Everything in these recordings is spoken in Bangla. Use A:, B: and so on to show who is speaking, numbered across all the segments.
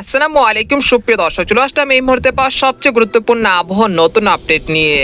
A: আসসালামু আলাইকুম, সুপ্রিয় দর্শক, চলে আসলাম এই মুহূর্তে পাওয়া সবচেয়ে গুরুত্বপূর্ণ আবহাওয়ার নতুন আপডেট নিয়ে।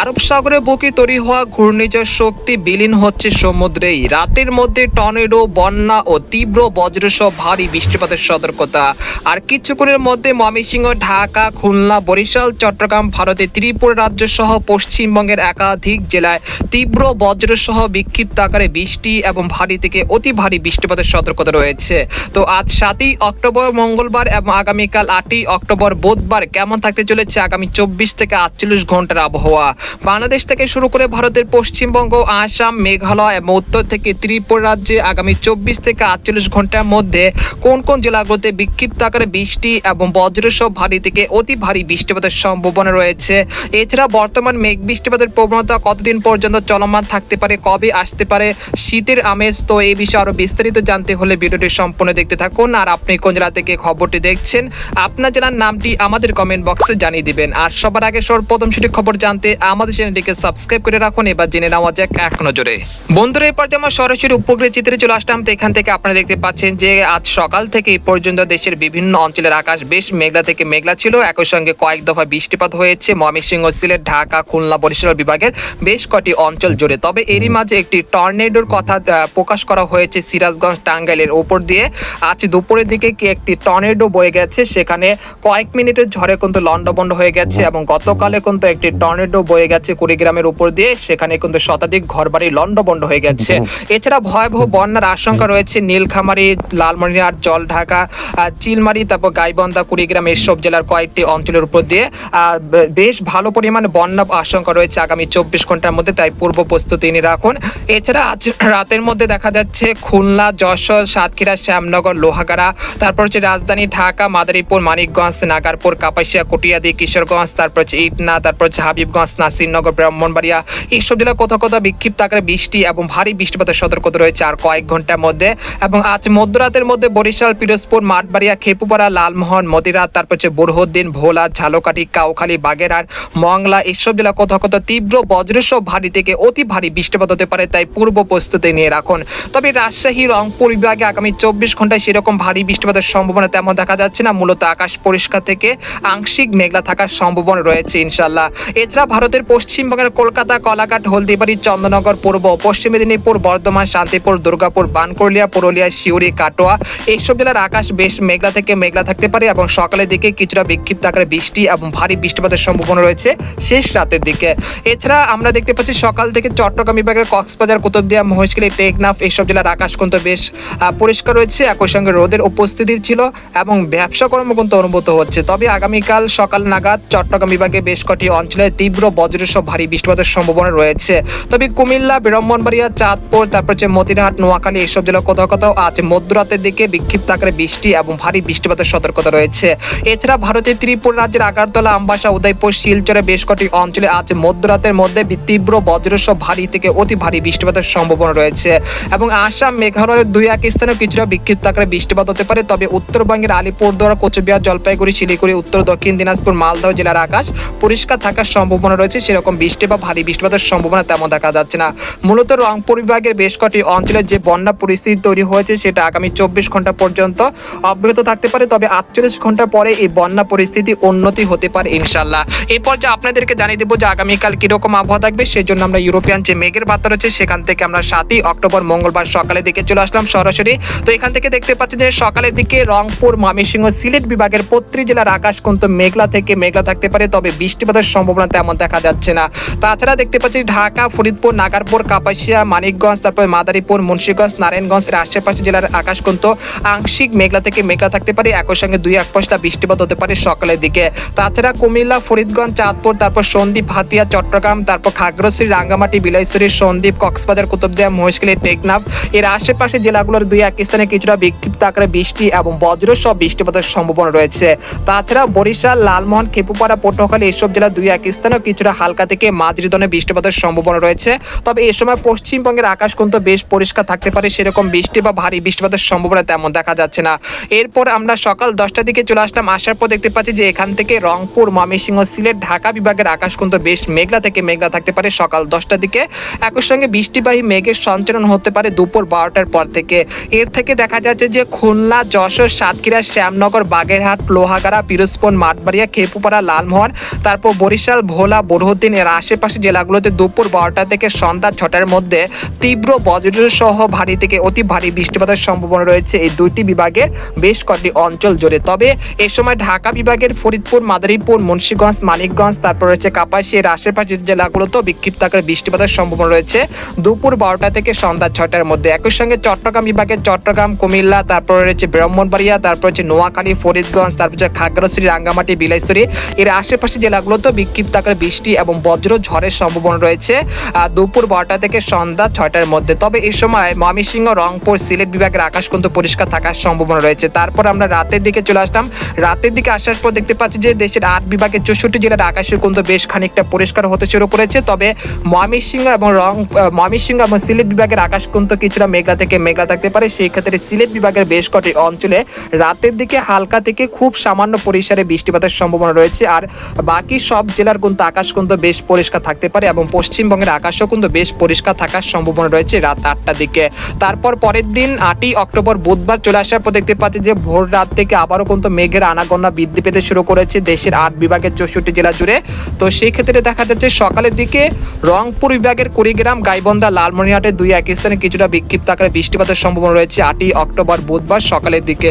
A: আরব সাগরে বুকে তৈরি হওয়া ঘূর্ণিঝড় শক্তি বিলীন হচ্ছে সমুদ্রেই। রাতের মধ্যে টর্নেডো, বন্যা ও তীব্র বজ্রসহ ভারী বৃষ্টিপাতের সতর্কতা। আর কিছুক্ষণের মধ্যে ময়মনসিংহ, ঢাকা, খুলনা, বরিশাল, চট্টগ্রাম, ভারতের ত্রিপুরা রাজ্য সহ পশ্চিমবঙ্গের একাধিক জেলায় তীব্র বজ্রসহ বিক্ষিপ্ত আকারে বৃষ্টি এবং ভারী থেকে অতি ভারী বৃষ্টিপাতের সতর্কতা রয়েছে। তো আজ সাতই অক্টোবর, মঙ্গলবার আগামীকাল আটই অক্টোবর বুধবার কেমন থাকতে চলেছে আগামী চব্বিশ থেকে আটচল্লিশ ঘণ্টার আবহাওয়া? বাংলাদেশ থেকে শুরু করে ভারতের পশ্চিমবঙ্গ, আসাম, মেঘালয় এবং উত্তর থেকে ত্রিপুরা রাজ্যে আগামী চব্বিশ থেকে আটচল্লিশ ঘণ্টার মধ্যে কোন কোন জেলাগুলোতে বিক্ষিপ্ত আকারে বৃষ্টি এবং বজ্রসহ ভারী থেকে অতি ভারী বৃষ্টিপাতের সম্ভাবনা রয়েছে? এছাড়া বর্তমান মেঘ বৃষ্টিপাতের প্রবণতা কতদিন পর্যন্ত চলমান থাকতে পারে, কবে আসতে পারে, শীতের আমেজ? তো এই বিষয়ে আরও বিস্তারিত জানতে হলে ভিডিওটি সম্পূর্ণ দেখতে থাকুন। আর আপনি কোন জেলা থেকে খবরটি দেখছেন, আপনার জেলার নামটি আমাদের কমেন্ট বক্সে জানিয়ে দিবেন। আর সবার আগে সর্বপ্রথম সঠিক খবর জানতে আমাদের চ্যানেলটিকে সাবস্ক্রাইব করে রাখুন, এবার জেনে নেওয়া যাক এক নজরে বন্ধুরা এই পর্যায়ে আমরা সরাসরি উপগ্রহ চিত্রে চলে আসলাম, তো এখান থেকে আপনারা দেখতে পাচ্ছেন যে আজ সকাল থেকে এই পর্যন্ত দেশের বিভিন্ন অঞ্চলের আকাশ বেশ মেঘলা থেকে মেঘলা ছিল। একই সঙ্গে কয়েক দফা বৃষ্টিপাত হয়েছে। ময়মনসিংহ, সিলেট, ঢাকা, খুলনা, বরিশাল বিভাগের বেশ কটি অঞ্চল জুড়ে। তবে এরই মাঝে একটি টর্নেডোর কথা প্রকাশ করা হয়েছে সিরাজগঞ্জ টাঙ্গাইলের উপর দিয়ে। আজ দুপুরের দিকে কি একটি টর্নেডো বয়ে গেছে। সেখানে কয়েক মিনিটের ঝড়ে কিন্তু লন্ডবন্ড হয়ে গেছে এবং গতকালে কিন্তু একটি টর্নেডো বয়ে গেছে কুড়িগ্রামের উপর দিয়ে। সেখানে কিন্তু শতাধিক ঘরবাড়ি লন্ডবন্ড হয়ে গেছে। এছাড়া ভয়াবহ বন্যার আশঙ্কা রয়েছে নীলখামারি লালমনিরহাট জল ঢাকা চিলমারি, তারপর গাইবন্ধা, কুড়িগ্রাম এসব জেলার কয়েকটি অঞ্চলের উপর দিয়ে। বেশ ভালো পরিমাণে বন্যা আশঙ্কা রয়েছে আগামী চব্বিশ ঘণ্টার মধ্যে, তাই পূর্ব প্রস্তুতি নিয়ে রাখুন। এছাড়া আজ রাতের মধ্যে দেখা যাচ্ছে খুলনা, যশোর, সাতক্ষীরা, শ্যামনগর, লোহাগাড়া, তারপর হচ্ছে রাজধানী ঢাকা মাদারীপুর, মানিকগঞ্জ, নাগারপুর, কাপাসিয়া, কটিয়াদি, কিশোরগঞ্জ তারপর হচ্ছে ইটনা তারপর হচ্ছে হাবিবগঞ্জ, নাসিরনগর, ব্রাহ্মণবাড়িয়া। এইসব জেলা কোথাও কোথাও বিক্ষিপ্ত আকারে বৃষ্টি এবং ভারী বৃষ্টিপাতের সতর্কতা রয়েছে আর কয়েক ঘণ্টার মধ্যে। এবং আজ মধ্যরাতের মধ্যে বরিশাল, পিরোজপুর, মাঠবাড়িয়া, খেপুপাড়া, লালমোহন, মতিরাত তারপর হচ্ছে বুরহদ্দিন, ভোলা, ঝালকাঠি, কাউখালী, বাগেরহাট, মংলা এইসব জেলা কোথাও কোথাও তীব্র বজ্রসহ ভারী থেকে অতি ভারী বৃষ্টিপাত হতে পারে, তাই পূর্ব প্রস্তুতি নিয়ে রাখুন। তবে রাজশাহী, রংপুর বিভাগে আগামী চব্বিশ ঘন্টায় সেরকম ভারী বৃষ্টিপাতের সম্ভাবনা তেমন দেখা যাচ্ছে না। মূলত আকাশ পরিষ্কার থেকে আংশিক মেঘলা থাকার সম্ভাবনা রয়েছে ইনশাল্লাহ এছাড়া ভারতের পশ্চিমবঙ্গের কলকাতা, কলাঘাট, হলদিবাড়ি, চন্দ্রনগর, পূর্ব, পশ্চিম মেদিনীপুর, বর্ধমান, শান্তিপুর, দুর্গাপুর বানকরলিয়া পুরুলিয়া শিউরি কাটোয়া, এইসব জেলার আকাশ বেশ মেঘলা থেকে মেঘলা থাকতে পারে এবং সকালের দিকে কিছুটা বিক্ষিপ্ত আকারে বৃষ্টি এবং ভারী বৃষ্টিপাতের সম্ভাবনা রয়েছে শেষ রাতের দিকে। এছাড়া আমরা দেখতে পাচ্ছি সকাল থেকে চট্টগ্রাম বিভাগের কক্সবাজার, কুতুবদিয়া মহেশখালী টেকনাফ, এইসব জেলার আকাশ কিন্তু বেশ পরিষ্কার রয়েছে। একই সঙ্গে রোদের উপস্থিতি ছিল এবং ব্যবসা কর্ম কিন্তু অনুভূত হচ্ছে। তবে আগামীকাল সকাল নাগাদ চট্টগ্রাম বিভাগে বেশ কটি অঞ্চলে তীব্র বজ্রসহ ভারী বৃষ্টিপাতের সম্ভাবনা রয়েছে। তবে কুমিল্লা, ব্রাহ্মণবাড়িয়া, চাঁদপুর, তারপর হচ্ছে মতিরহাট, নোয়াখালী এইসব জেলা কোথাও কোথাও আজ মধ্যরাতের দিকে বিক্ষিপ্ত আকারে বৃষ্টি এবং ভারী বৃষ্টিপাতের সতর্কতা রয়েছে। এছাড়া ভারতের ত্রিপুরা রাজ্যের আগারতলা, আমবাসা, উদয়পুর, শিলচরে বেশ কটি অঞ্চলে আজ মধ্যরাতের মধ্যে তীব্র বজ্রসহ ভারী থেকে অতি ভারী বৃষ্টিপাতের সম্ভাবনা রয়েছে। এবং আসাম, মেঘালয়ের দুই এক স্থানে কিছুটা বিক্ষিপ্ত আকারে বৃষ্টিপাত হতে পারে। তবে উত্তরবঙ্গের আলিপুরদুয়ার কোচবিহার জলপাইগুড়ি, শিলিগুড়ি, উত্তর, দক্ষিণ দিনাজপুর, মালদহ জেলার আকাশ পরিষ্কার থাকার সম্ভাবনা রয়েছে। সেরকম বৃষ্টি বা ভারী বৃষ্টিপাতের সম্ভাবনা তেমন দেখা যাচ্ছে না। মূলত রংপুর বিভাগের বেশ কটি অঞ্চলের যে বন্যা পরিস্থিতি তৈরি হয়েছে, সেটা আগামী চব্বিশ ঘণ্টা পর্যন্ত অব্যাহত থাকতে পারে। তবে আটচল্লিশ ঘণ্টা পরে এই বন্যা পরিস্থিতি উন্নতি হতে পারে ইনশাল্লাহ এই পর্যায়ে আপনাদেরকে জানিয়ে দেবো যে আগামীকাল কীরকম আবহাওয়া থাকবে সেই জন্য আমরা ইউরোপিয়ান যে মেঘের বার্তা রয়েছে, সেখান থেকে আমরা সাতই অক্টোবর মঙ্গলবার সকালের দিকে চলে আসলাম সরাসরি। তো এখান থেকে দেখতে পাচ্ছি যে সকালের দিকে রংপুর ময়মনসিংহ সিলেট বিভাগের প্রত্যেক জেলার আকাশ কিন্তু মেঘলা থেকে মেঘলা থাকতে পারে, তবে বৃষ্টিপাতের সম্ভাবনা তেমন দেখা যাচ্ছে না। তাছাড়া দেখতে পাচ্ছি ঢাকা, ফরিদপুর, নাগারপুর, কাপাসিয়া, মানিকগঞ্জ, তারপর মাদারীপুর, মুন্সিগঞ্জ, নারায়ণগঞ্জ এর আশেপাশে জেলার আকাশ কিন্তু আংশিক মেঘলা থেকে মেঘলা থাকতে পারে, একই সঙ্গে দুই এক পশলা বৃষ্টিপাত হতে পারে সকালের দিকে। তাছাড়া কুমিল্লা, ফরিদগঞ্জ, চাঁদপুর, তারপর সন্দ্বীপ হাতিয়া চট্টগ্রাম, তারপর খাগড়শ্রী রাঙ্গামাটি, বিলাইছড়ি, সন্দ্বীপ, কক্সবাজার, কুতুবদিয়া, মহেশখালী, টেকনাফ। এর আশেপাশে জেলাগুলোর দুই এক স্থানে কিছুটা বিক্ষিপ্ত আকারে বৃষ্টি এবং বজ্র সহ বৃষ্টিপাতের সম্ভাবনা রয়েছে। তাছাড়া বরিশাল, লালমোহন, খেপুপাড়া, পটুয়াখালী এসব জেলার দুই এক স্থানেও কিছুটা হালকা থেকে মাঝারি ধরনের বৃষ্টিপাতের সম্ভাবনা রয়েছে। তবে এই সময় পশ্চিমবঙ্গের আকাশ কিন্তু বেশ পরিষ্কার থাকতে পারে। সেরকম বৃষ্টি বা ভারী বৃষ্টিপাতের সম্ভাবনা তেমন দেখা যাচ্ছে না। এরপর আমরা সকাল দশটার দিকে চলে আসলাম। আসার পর দেখতে পাচ্ছি যে এখান থেকে রংপুর, ময়মনসিংহ, সিলেট, ঢাকা বিভাগের আকাশ কিন্তু বেশ মেঘলা থেকে মেঘলা থাকতে পারে সকাল দশটার দিকে। একই সঙ্গে বৃষ্টিবাহী মেঘের সঞ্চালন হতে পারে দুপুর বারোটার পর থেকে। এর থেকে দেখা যাচ্ছে যে খুলনা, যশোর, সাতক্ষীরা শ্যামনগর, বাগেরহাট, লোহাগাড়া, পিরোজপুর, মাঠবাড়িয়া, খেপুপাড়া, লালমোহন, তারপর বরিশাল, ভোলা বরহদ্দিন এর আশেপাশে জেলাগুলোতে দুপুর বারোটা থেকে সন্ধ্যা ছটার মধ্যে তীব্র বজ্র সহ ভারী থেকে অতি ভারী বৃষ্টিপাতের সম্ভাবনা রয়েছে এই দুইটি বিভাগের বেশ কয়েকটি অঞ্চল জুড়ে। তবে এ সময় ঢাকা বিভাগের ফরিদপুর, মাদারীপুর, মুন্সীগঞ্জ, মানিকগঞ্জ, তারপর রয়েছে কাপাসি এর আশেপাশের জেলাগুলোতেও বিক্ষিপ্ত আকারে বৃষ্টিপাতের সম্ভাবনা রয়েছে। দুপুর বারোটা থেকে সন্ধ্যা ছটার মধ্যে। একই সঙ্গে চট্টগ্রাম বিভাগের চট্টগ্রাম, কুমিল্লা, তারপর রয়েছে ব্রাহ্মণবাড়িয়া, তারপর হচ্ছে নোয়াখালী, ফরিদগঞ্জ তারপর খাগড়াছড়ি, রাঙ্গামাটি, বিলাইছড়ি। এর আশেপাশে জেলাগুলোতেও বিক্ষিপ্ত আকারে বৃষ্টি এবং বজ্র ঝড়ের সম্ভাবনা রয়েছে। দুপুর বারোটা থেকে সন্ধ্যা ছয়টার মধ্যে। তবে এই সময় ময়মনসিংহ, রংপুর, সিলেট বিভাগের আকাশ কিন্তু পরিষ্কার থাকার সম্ভাবনা রয়েছে। তারপর আমরা রাতের দিকে চলে আসলাম। রাতের দিকে আসার পর দেখতে পাচ্ছি যে দেশের আট বিভাগের চৌষট্টি জেলার আকাশের কিন্তু বেশ খানিকটা পরিষ্কার হতে শুরু করেছে। তবে ময়মনসিংহ এবং রং ময়মনসিংহ এবং সিলেট বিভাগের আকাশ কিন্তু কিছুটা মেঘলা থেকে মেঘলা থাকতে পারে। সেই ক্ষেত্রে সিলেট বিভাগের বেশ কটি অঞ্চলে রাতের দিকে হালকা থেকে খুব সামান্য পরিসরে বৃষ্টিপাতের সম্ভাবনা রয়েছে, আর বাকি সব জেলার কিন্তু আকাশ কিন্তু বেশ পরিষ্কার থাকতে পারে এবং পশ্চিমবঙ্গের আকাশও কিন্তু বেশ পরিষ্কার থাকার সম্ভাবনা রয়েছে রাত আটটার দিকে। তারপর পরের দিন আটই অক্টোবর বুধবার চলে আসার পর দেখতে পাচ্ছি যে ভোর রাত থেকে আবারও কিন্তু মেঘের আনাগোনা বৃদ্ধি পেতে শুরু করেছে দেশের আট বিভাগের চৌষট্টি জেলা জুড়ে। তো সেই ক্ষেত্রে দেখা যাচ্ছে সকালের দিকে রংপুর বিভাগের কুড়িগ্রাম, গাইবন্ধা, লালমনিরহাটের দুই এক স্থানে কিছুটা বিক্ষিপ্ত আকারে বৃষ্টিপাতের সম্ভাবনা রয়েছে আটই অক্টোবর বুধবার সকালের দিকে।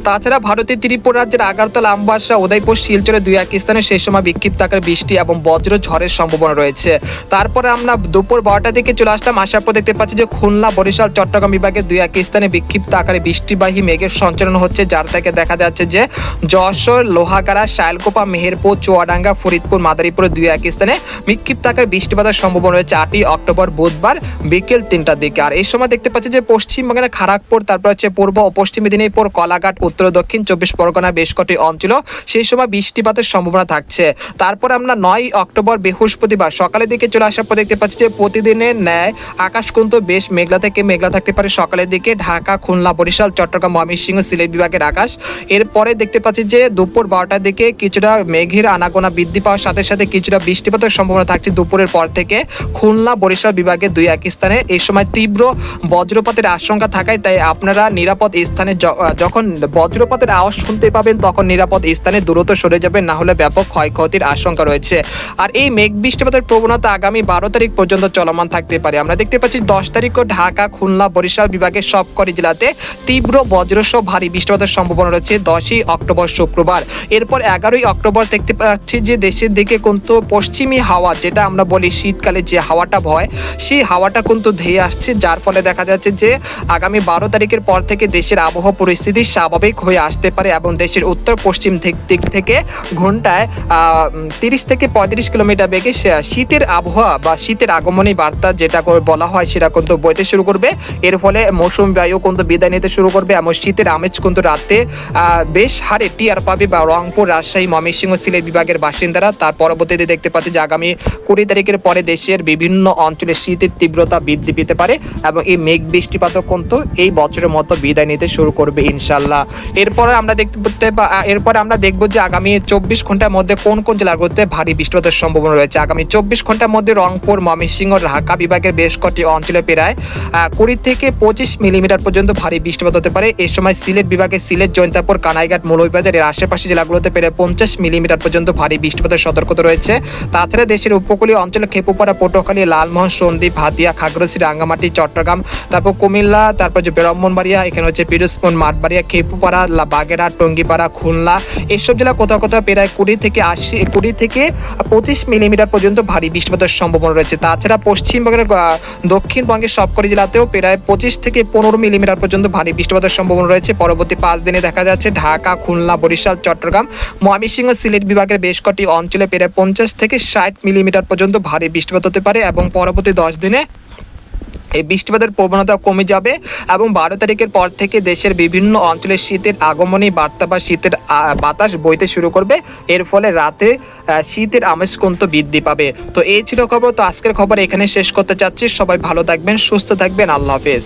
A: তাছাড়া ভারতের ত্রিপুরা রাজ্যের আগারতলা, আমবাসা, উদয়পুর, শিলচরে দুই এক স্থানে সেই সময় বিক্ষিপ্ত আকারে বৃষ্টি এবং বজ্র ঝড়ের সম্ভাবনা রয়েছে। তারপরে আমরা দুপুর বারোটা থেকে চলে আসলাম। আসার পর দেখতে পাচ্ছি যে খুলনা, বরিশাল, চট্টগ্রাম বিভাগের দুই এক স্থানে বিক্ষিপ্ত আকারে বৃষ্টিবাহী মেঘের সঞ্চালন হচ্ছে, যার থেকে দেখা যাচ্ছে যে যশোর, লোহাগাড়া শায়লকোপা মেহেরপুর, চুয়াডাঙ্গা, ফরিদপুর মাদারীপুরের দুই এক স্থানে বিক্ষিপ্ত আকারে বৃষ্টিপাতের সম্ভাবনা রয়েছে। আটই অক্টোবর বুধবার বিকেল তিনটার দিকে। আর এই সময় দেখতে পাচ্ছি যে পশ্চিমবঙ্গের খড়গপুর তারপর হচ্ছে পূর্ব ও পশ্চিম মেদিনীপুর, কলাঘাট উত্তর দক্ষিণ চব্বিশ পরগনা বেশ কটি অঞ্চল, সেই সময় বৃষ্টিপাতের সম্ভাবনা থাকছে। তারপর আমরা নয় অক্টোবর, বৃহস্পতিবার সকালের দিকে চলে আসার পর দেখতে পাচ্ছি যে প্রতিদিনের ন্যায় আকাশ কিন্তু বেশ মেঘলা থেকে মেঘলা থাকতে পারে। সকালের দিকে ঢাকা, খুলনা, বরিশাল, চট্টগ্রাম, ময়মনসিংহ, সিলেট বিভাগের আকাশ। এরপরে দেখতে পাচ্ছি যে দুপুর বারোটার দিকে কিছুটা মেঘের আনাগোনা বৃদ্ধি পাওয়ার সাথে সাথে কিছুটা বৃষ্টিপাতের সম্ভাবনা থাকছে দুপুরের পর থেকে। খুলনা, বরিশাল বিভাগের দুই এক স্থানে এই সময় তীব্র বজ্রপাতের আশঙ্কা থাকায় তাই আপনারা নিরাপদ স্থানে যখন বজ্রপাতের আওয়াজ শুনতে পাবেন, তখন নিরাপদ স্থানে দ্রুত সরে যাবেন, না হলে ব্যাপক ক্ষয়ক্ষতির আশঙ্কা রয়েছে। আর এই মেঘ বৃষ্টিপাতের প্রবণতা আগামী বারো তারিখ পর্যন্ত চলমান থাকতে পারে। আমরা দেখতে পাচ্ছি দশ তারিখও ঢাকা, খুলনা, বরিশাল বিভাগের সবকটি জেলাতে তীব্র বজ্রসহ ভারী বৃষ্টিপাতের সম্ভাবনা রয়েছে দশই অক্টোবর শুক্রবার। এরপর এগারোই অক্টোবর দেখতে পাচ্ছি যে দেশের দিকে কিন্তু পশ্চিমী হাওয়া, যেটা আমরা বলি শীতকালে যে হাওয়াটা ভয় সেই হাওয়াটা কিন্তু ধেয়ে আসছে। যার ফলে দেখা যাচ্ছে যে আগামী বারো তারিখের পর থেকে দেশের আবহাওয়া পরিস্থিতি স্বাভাবিক হয়ে আসতে পারে এবং দেশের উত্তর পশ্চিম দিক- দিক থেকে ঘন্টায় তিরিশ থেকে পঁয়ত্রিশ কিলোমিটার বেগে শীতের আবহাওয়া বা শীতের আগমনী বার্তা যেটা বলা হয় সেটা কিন্তু বইতে শুরু করবে। এর ফলে মৌসুম বায়ু কিন্তু বিদায় নিতে শুরু করবে এবং শীতের আমেজ কিন্তু রাতে বেশ হারে টিয়ার পাবে বা রংপুর, রাজশাহী, ময়মনসিংহ, সিলেট বিভাগের বাসিন্দারা। তার পরবর্তীতে দেখতে পাচ্ছি যে আগামী কুড়ি তারিখের পরে দেশের বিভিন্ন অঞ্চলে শীতের তীব্রতা বৃদ্ধি পেতে পারে এবং এই মেঘ বৃষ্টিপাতও কিন্তু এই বছরের মতো বিদায় নিতে শুরু করবে ইনশাল্লাহ এরপরে আমরা দেখতে এরপরে আমরা দেখব যে আগামী চব্বিশ ঘণ্টার মধ্যে কোন কোন জেলাগুলোতে ভারী বৃষ্টিপাতের সম্ভাবনা রয়েছে। আগামী চব্বিশ ঘণ্টার মধ্যে রংপুর, ময়মনসিংহ, ঢাকা বিভাগের বেশ কটি অঞ্চলে প্রায় কুড়ি থেকে পঁচিশ মিলিমিটার পর্যন্ত ভারী বৃষ্টিপাত হতে পারে। এই সময় সিলেট বিভাগে সিলেট জৈন্তাপুর কানাইঘাট, মৌলভীবাজার এর আশেপাশে জেলাগুলোতে প্রায় পঞ্চাশ মিলিমিটার পর্যন্ত ভারী বৃষ্টিপাতের সতর্কতা রয়েছে। তাছাড়া দেশের উপকূলীয় অঞ্চলে খেপুপাড়া, পটুয়াখালী, লালমোহন, সন্দ্বীপ হাতিয়া খাগড়াছড়ি, রাঙ্গামাটি, চট্টগ্রাম, তারপর কুমিল্লা, তারপর যে ব্রাহ্মণবাড়িয়া, এখানে হচ্ছে পিরোজপুর, মাঠবাড়িয়া, খেপুপাড়া লা- বাগেরহাট, টঙ্গিপাড়া, খুলনা এসব জেলা কোথাও কোথাও প্রায় কুড়ি থেকে আশি, কুড়ি থেকে পঁচিশ মিলিমিটার পর্যন্ত ভারী বৃষ্টিপাতের সম্ভাবনা রয়েছে। তাছাড়া পশ্চিমবঙ্গের দক্ষিণবঙ্গের সবকটি জেলাতেও প্রায় পঁচিশ থেকে পনেরো মিলিমিটার পর্যন্ত ভারী বৃষ্টিপাতের সম্ভাবনা রয়েছে। পরবর্তী পাঁচ দিনে দেখা যাচ্ছে ঢাকা, খুলনা, বরিশাল, চট্টগ্রাম, ময়মনসিংহ, সিলেট বিভাগের বেশ কটি অঞ্চলে প্রায় পঞ্চাশ থেকে ষাট মিলিমিটার পর্যন্ত ভারী বৃষ্টিপাত হতে পারে এবং পরবর্তী দশ দিনে এই বৃষ্টিপাতের প্রবণতা কমে যাবে এবং বারো তারিখের পর থেকে দেশের বিভিন্ন অঞ্চলে শীতের আগমনী বার্তা বা শীতের বাতাস বইতে শুরু করবে। এর ফলে রাতে শীতের আমেজ কিন্তু বৃদ্ধি পাবে। তো এই ছিল খবর। তো আজকের খবর এখানে শেষ করতে চাচ্ছি। সবাই ভালো থাকবেন, সুস্থ থাকবেন। আল্লাহ হাফেজ।